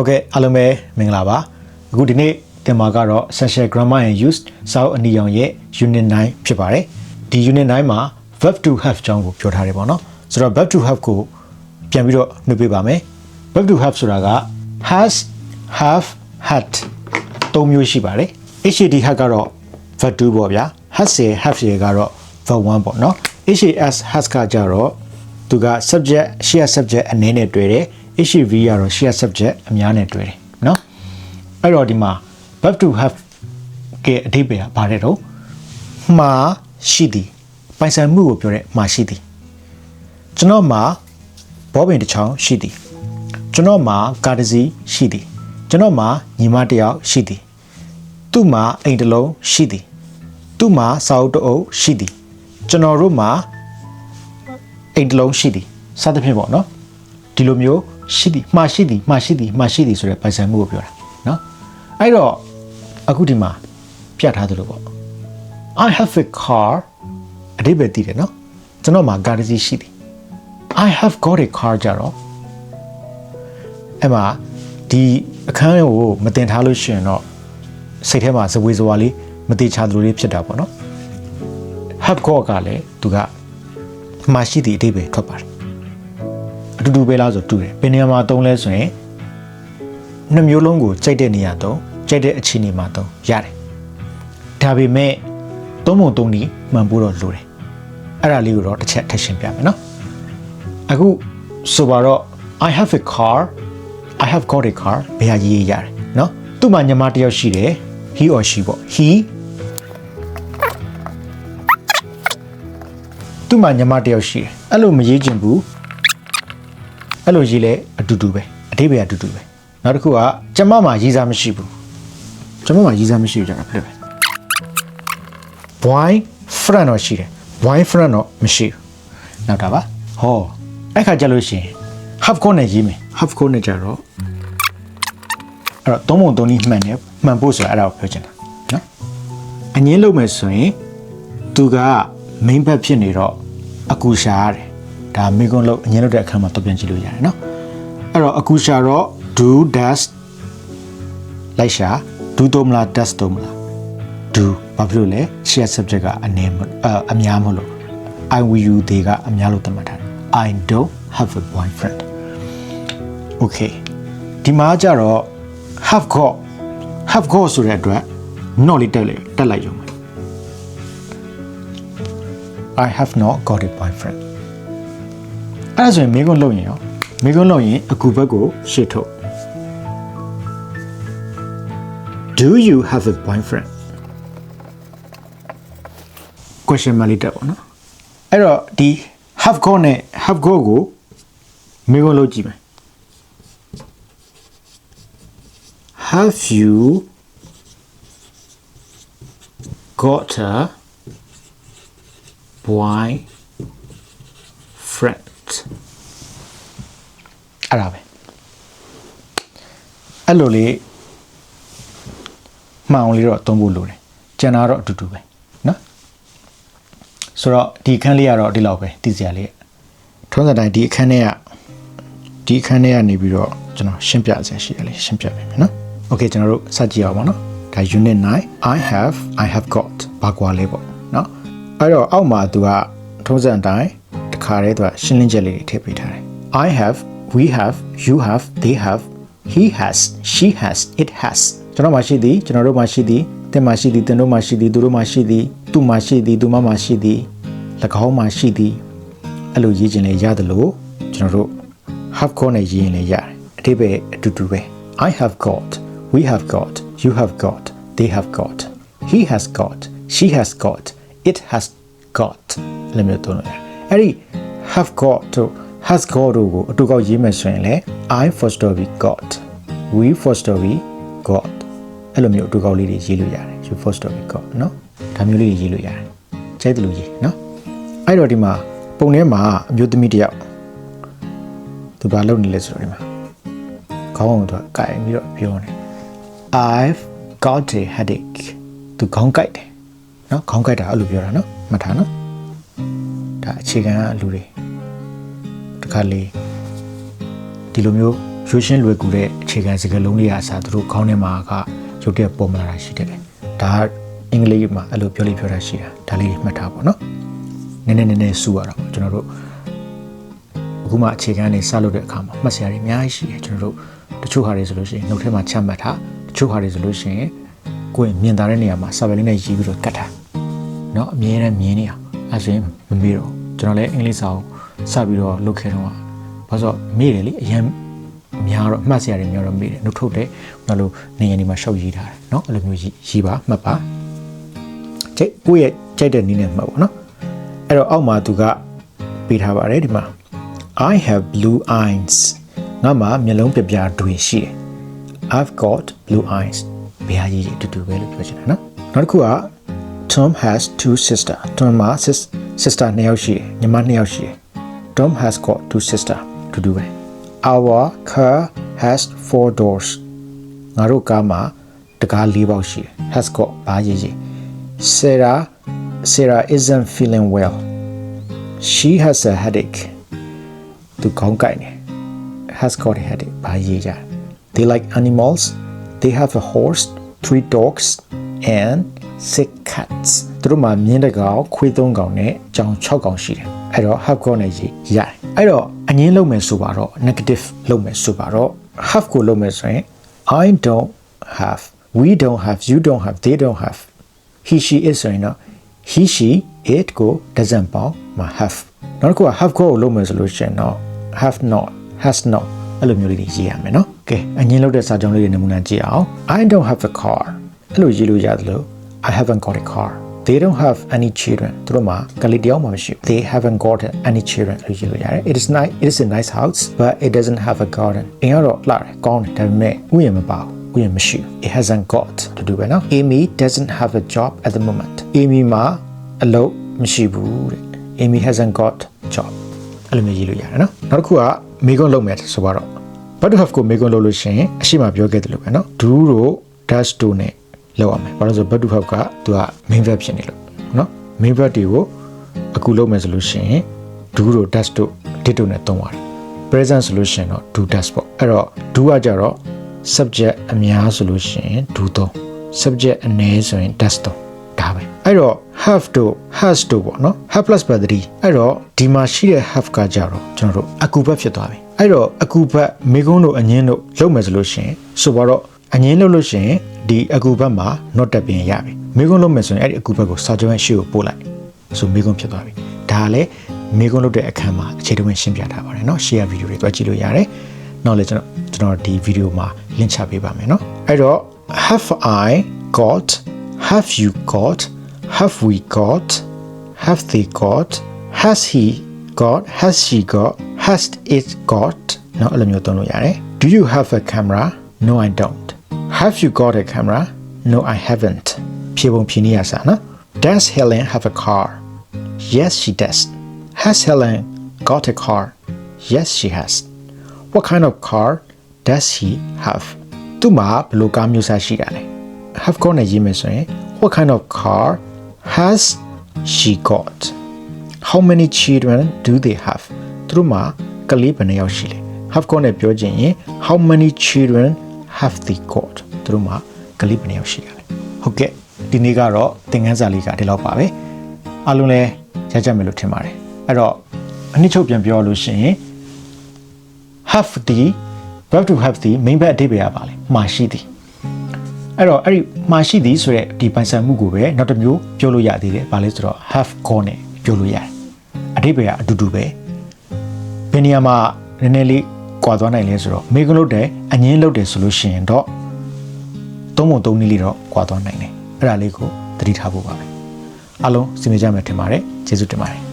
ဟုတ်ကဲ့အားလုံးပဲမင်္ဂလာပါအခုဒီနေ့တင်မှာကတော့ essential grammar and use စာအုပ်အနီရောင်ရဲ့ unit 9ဖြစ်ပါတယ်ဒီ unit 9မှာ verb to have အကြောင်းကိုပြောထားတယ်ပေါ့နော်ဆိုတော့ verb to have ကိုပြန်ပြီးတော့နှုတ်ပေးပါမယ် verb to have ဆိုတာက has have had သုံးမျိုးရှိပါတယ် had had ကတော့ verb 2ပေါ့ဗျာ has ရယ် have ရယ်ကတော့ verb 1ပေါ့နော် has has ကကြတော့သူက subject ရှေ့ subject အနေနဲ့တွေ့တယ် HV ကတော့ share subject အများနဲ့တွေ့တယ်เนาะအဲ့တော့ဒီမှာ verb to have ကအဓိပ္ပာယ်ကဘာလဲတော့မှာရှိသည်ပိုင်ဆိုင်မှုကိုပြောတဲ့မှာရှိသည်ကျွန်တော်မှာဘောပင်တစ်ချောင်းရှိသည်ကျွန်တော်မှာကားတစ်စီးရှိသည်ကျွန်တော်မှာညီမတစ်ယောက်ရှိသည်သူ့မှာအိမ်တစ်လုံးရှိသည်သူ့မှာစာအုပ်တစ်အုပ်ရှိသည်ကျွန်တော်တို့မှာအိမ်တစ်လုံးရှိသည်စသဖြင့်ပေါ့နော်ဒီလိုမျိုး ရှိသည်မှာရှိသည်မှာရှိသည်မှာရှိသည်ဆိုတဲ့ပိုင်ဆိုင်မှုကိုပြောတာနော်အဲ့တော့အခုဒီမှာပြထားသလိုပေါ့ I have a car အဓိပ္ပာယ်တည်တယ်နော်ကျွန်တော်မှာကားတစ်စီးရှိသည် I have got a car ကြတော့အဲ့မှာဒီအခန်းကိုမတင်ထားလို့ရှိရင်တော့စိတ်ထဲမှာဇဝေဇဝါလေးမတိချသလိုလေးဖြစ်တာပေါ့နော် have got ကလည်းသူကမှာရှိသည့်အဓိပ္ပာယ်ထွက်ပါတယ် အတူတူပဲလားဆိုတူတယ်ဘယ်နေရာမှာသုံးလဲဆိုရင်နှစ်မျိုးလုံးကိုကြိုက်တဲ့နေရာသုံးကြိုက်တဲ့အခြေအနေမှာသုံးရတယ်ဒါပေမဲ့သုံးပုံသုံးနည်းမှန်ဖို့တော့လိုတယ်အဲ့ဒါလေးကိုတော့တစ်ချက်ထပ်ရှင်းပြမယ်နော်အခုဆိုပါတော့ I have a car I have got a car ဘယ်ဟာရေးရတယ်နော်သူ့မှာညီမတစ်ယောက်ရှိတယ် he or she ပေါ့ he သူ့မှာညီမတစ်ယောက်ရှိတယ်အဲ့လိုမရေးချင်ဘူး အဲ့လိုရေးလဲအတူတူပဲအတိပ္ပယ်အတူတူပဲနောက်တစ်ခုကကျမမှာရေးစားမရှိဘူးကျမမှာရေးစားမရှိဘူးကြတာဖြစ်တယ် boy friend တော့ရှိတယ် boy friend တော့မရှိဘူးနောက်တာပါဟောအဲ့ခါကြလို့ရှိရင် have got နဲ့ရေးမယ် have got နဲ့ကြတော့အဲ့တော့သုံးပုံသုံးနည်းမှန်တယ်မှန်ဖို့ဆိုတာအဲ့ဒါကိုပြောချင်တာနော်အငင်းလုပ်မယ်ဆိုရင်သူက main ဘက်ဖြစ်နေတော့အကူရှာရတယ် ဒါမိကွန်းလို့အငင်းလုပ်တဲ့အခါမှာတော့ပြန်ကြည့်လို့ရတယ်နော်အဲ့တော့အကူရှာတော့ do does လိုက်ရှာ do တော့မလား does တော့မလား do ဘာဖြစ်လို့လဲ share subject ကအနည်းမအအများမလို့ I will you they ကအများလို့သတ်မှတ်ထားတယ် I don't have a boyfriend okay ဒီမှာကြတော့ have got have got ဆိုတဲ့အတွက် not လေးတက်လိုက်တက်လိုက်ရုံပဲ I have not got a boyfriend အဲ့ဒါဆိုရင်မိကုန်းလုပ်ရင်ရောမိကုန်းလုပ်ရင်အကူဘက်ကိုရှေ့ထုတ် Do you have a boyfriend question mark လေးတက်ပါနော်အဲ့တော့ဒီ have got နဲ့ have got ကိုမိကုန်းလုပ်ကြည့်မယ် Have you got a boyfriend အဲ့ဒါပဲအဲ့လိုလေးမှန်အောင်လေးတော့သုံးဖို့လိုတယ်ကျန်တာတော့အတူတူပဲเนาะဆိုတော့ဒီအခန်းလေးကတော့ဒီလောက်ပဲသိစရာလေးထုံးစံတိုင်းဒီအခန်းထဲကဒီအခန်းထဲကနေပြီးတော့ကျွန်တော်ရှင်းပြစရာရှိတယ်လေရှင်းပြပေးမယ်เนาะ Okay ကျွန်တော်တို့စကြည့်အောင်ပါเนาะဒါ unit 9 I have I have got ဘာကွာလဲပေါ့เนาะအဲ့တော့အောက်မှာသူကထုံးစံတိုင်းတခါတည်းသူကရှင်းလင်းချက်လေးတွေထည့်ပေးထားတယ် I have we have you have they have he has she has it has ကျွန်တော်မှရှိသည်ကျွန်တော်တို့မှရှိသည်သင်မှရှိသည်သင်တို့မှရှိသည်သူတို့မှရှိသည်သူမှရှိသည်သူမမှရှိသည်၎င်းမှရှိသည်အဲ့လိုရေးခြင်းလည်းရတယ်လို့ကျွန်တော်တို့ have got နဲ့ရေးရင်လည်းရတယ်အတိပ္ပယ်အတူတူပဲ I have got we have got you have got they have got he has got she has got it has got လည်းမျိုးသုံးလို့ရတယ်အဲ့ဒီ have got တို့ has got တို့ကိုအတူကောက်ရေးမယ်ဆိုရင်လည်း I for story got we for story got အဲ့လိုမျိုးအတူကောက်လေးတွေရေးလို့ရတယ် you for story got เนาะဒါမျိုးလေးတွေရေးလို့ရတယ်ကျဲတယ်လို့ရေးเนาะအဲ့တော့ဒီမှာပုံထဲမှာအမျိုးသမီးတစ်ယောက်သူဘာလုပ်နေလဲဆိုတော့ဒီမှာခေါင်းအောင်သူကကင်ပြီးတော့ပြောနေ I've got a headache သူခေါင်းကိုက်တယ်เนาะခေါင်းကိုက်တာအဲ့လိုပြောတာเนาะမှတ်ထားเนาะဒါအခြေခံကလူတွေ တစ်ခါလေဒီလိုမျိုးရိုးရှင်းလွယ်ကူတဲ့အခြေခံစကားလုံးတွေအစားသူတို့ခေါင်းထဲမှာကရုတ်တရက်ပေါ်လာတာရှိတယ်။ဒါအင်္ဂလိပ်မှာအဲ့လိုပြောလို့ပြောတာရှိတာဒါလေးမှတ်ထားပါနော်။နည်းနည်းနည်းနည်းစူရတာပေါ့ကျွန်တော်တို့အခုမှအခြေခံနေစလုပ်တဲ့အခါမှာမှတ်စရာတွေအများကြီးရှိတယ်ကျွန်တော်တို့တချို့ဟာတွေဆိုလို့ရှိရင်နှုတ်ထဲမှာချမှတ်ထားတချို့ဟာတွေဆိုလို့ရှိရင်ကိုယ်မြင်တာတဲ့နေရာမှာစာပဲလေးနဲ့ရေးပြီးတော့ကတ်ထား။နော်အမြဲတမ်းမြင်နေရအောင်အဲဆိုရင်မမေ့တော့ကျွန်တော်လည်းအင်္ဂလိပ်စာကို စပြီးတော့လုပ်ခဲ့တော့ဘာလို့မေ့တယ်လေအရင်များတော့မှတ်စရာတွေများတော့မေ့တယ်နှုတ်ထုတ်တယ်ဘာလို့နေရာဒီမှာရှောက်ရေးထားတယ်เนาะအဲ့လိုမျိုးရေးပါမှတ်ပါကြိတ်ကိုယ့်ရဲ့ကြိုက်တဲ့နည်းနဲ့မှတ်ပါเนาะအဲ့တော့အောက်မှာသူကပေးထားပါတယ်ဒီမှာ I have blue eyes ငါမှာမျက်လုံးပြပြတွေရှိတယ် I've got blue eyes ဘယ်ဟာကြီးတူတူပဲလို့ပြောချင်တာနော်နောက်တစ်ခုက Tom has two sister Tom မှာ sister နှစ်ယောက်ရှိတယ်ညီမနှစ်ယောက်ရှိတယ် Tom has got two sister တူတူပဲ Our car has four doors ငါတို့ကားမှာတကား၄ပေါက်ရှိတယ် has got ဘာကြီးကြီး Sarah Sarah isn't feeling well she has a headache သူခေါင်းကိုက်နေ has got a headache ဘာရေးကြ they like animals they have a horse three dogs and six cats သူတို့မှာမြင်းတစ်ကောင်ခွေးသုံးကောင်နဲ့ကြောင်6ကောင်ရှိတယ် အဲ့တော့ have got နဲ့ရေးရတယ်အဲ့တော့အငင်းလုံးမယ်ဆိုပါတော့ negative လုံးမယ်ဆိုပါတော့ have ကိုလုံးမယ်ဆိုရင် I don't have we don't have you don't have they don't have he she is ဆိုရင်တော့ he she it ကို doesn't ပေါင်းမှာ have နောက်တစ်ခုက have ကိုလုံးမယ်ဆိုလို့ရှိရင်တော့ have not has not အဲ့လိုမျိုးလေးတွေရေးရမယ်နော်ကဲအငင်းလောက်တဲ့စာကြောင်းလေးတွေနမူနာကြည့်အောင် I don't have a car အဲ့လိုရေးလို့ရတယ်လို့ I haven't got a car they don't have any children သူတို့မှာကလေးတယောက်မှမရှိဘူး they haven't got any children လို့ရေးလို့ရတယ် it is nice it is a nice house but it doesn't have a garden အင်းကတော့လှတယ်ကောင်းတယ်ဒါပေမဲ့ဥယျာဉ်မပါဘူးဥယျာဉ်မရှိဘူး it hasn't got တူတူပဲနော် Amy doesn't have a job at the moment Amy မှာအလုပ်မရှိဘူးတဲ့ Amy hasn't got job အဲ့လိုမျိုးရေးလို့ရတယ်နော်နောက်တစ်ခုကမေကွန်းလုံးမယ်ဆိုတော့ but to have ကိုမေကွန်းလုံးလို့ရှိရင်အရှိမပြောခဲ့တယ်လို့ပဲနော် do တို့ dash တို့ ਨੇ လောက်အောင်မယ်ဘာလို့ဆို but to have ကသူက main verb ဖြစ်နေလို့နော် main verb တွေကိုအခုလုံးမယ်ဆိုလို့ရှိရင် do တို့ dash တို့ did တို့ ਨੇ သုံးပါတယ် present ဆိုလို့ရှိရင်တော့ do dash ပေါ့အဲ့တော့ do ကကြတော့ subject အများဆိုလို့ရှိရင် do သုံး subject အနည်းဆိုရင် dash သုံးဒါပဲအဲ့တော့ have တို့ has တို့ပေါ့နော် have plus ပတ်3အဲ့တော့ဒီမှာရှိတဲ့ have ကကြတော့ကျွန်တော်တို့အကူဘတ်ဖြစ်သွားပြီအဲ့တော့အကူဘတ်မိကုန်းတို့အငင်းတို့လုပ်မယ်ဆိုလို့ရှိရင်ဆိုတော့အငင်းလုပ်လို့ရှိရင် ဒီအကူဘတ်မှာ not တက်ပြင်ရပြီမိကုန်းလုပ်မယ်ဆိုရင်အဲ့ဒီအကူဘတ်ကိုစာချုပ်ရဲ့ရှေ့ကိုပို့လိုက်ဆိုမိကုန်းဖြစ်သွားပြီဒါလည်းမိကုန်းလုပ်တဲ့အခန်းမှာအခြေတဝင်းရှင်းပြထားပါတယ်เนาะ share video တွေတွားကြည့်လို့ရတယ်နောက်လည်းကျွန်တော်ကျွန်တော်ဒီ video မှာ link ချပေးပါမယ်เนาะအဲ့တော့ have i got have you got have we got have they got has he got has she got has it got เนาะအဲ့လိုမျိုးသုံးလို့ရတယ် do you have a camera no i don't have you got a camera no i haven't ဖြေပုံဖြေနေရစားနော် does helen have a car yes she does has helen got a car yes she has what kind of car does he have သူမှာဘယ်လိုကားမျိုးစားရှိတာလဲ have got နဲ့ရေးမယ်ဆိုရင် what kind of car has she got how many children do they have သူတို့မှာကလေးဘယ်နှယောက်ရှိလဲ have got နဲ့ပြောချင်ရင် how many children have they got သူတို့မှာကလေးဘယ်နှယောက်ရှိရလဲဟုတ်ကဲ့ဒီနေ့ကတော့သင်ခန်းစာလေးကဒီလောက်ပါပဲအားလုံးလည်းရကြမယ်လို့ထင်ပါတယ်အဲ့တော့အနှစ်ချုပ်ပြန်ပြောလို့ရှိရင် have the verb to have the main verb အဓိပ္ပာယ်ကပါလေမှာရှိသည်အဲ့တော့အဲ့ဒီမှာရှိသည်ဆိုတဲ့ဒီပိုင်ဆိုင်မှုကိုပဲနောက်တစ်မျိုးပြောလို့ရသေးတယ်။ဘာလဲဆိုတော့ have gone နဲ့ပြောလို့ရတယ်။အဓိပ္ပာယ်ကအတူတူပဲ။ဘယ်နေရာမှာနည်းနည်းလေးကွာသွားနိုင်လဲဆိုတော့မေကလို့တဲ့အငင်းလုပ်တယ်ဆိုလို့ရှိရင်တော့ သုံးပုံသုံးနည်းလေးတော့ကွာသွားနိုင်တယ်။အဲ့ဒါလေးကိုသတိထားဖို့ပါပဲ။အားလုံးစီမံကြမယ်ထင်ပါတယ်။ကျေးဇူးတင်ပါတယ်။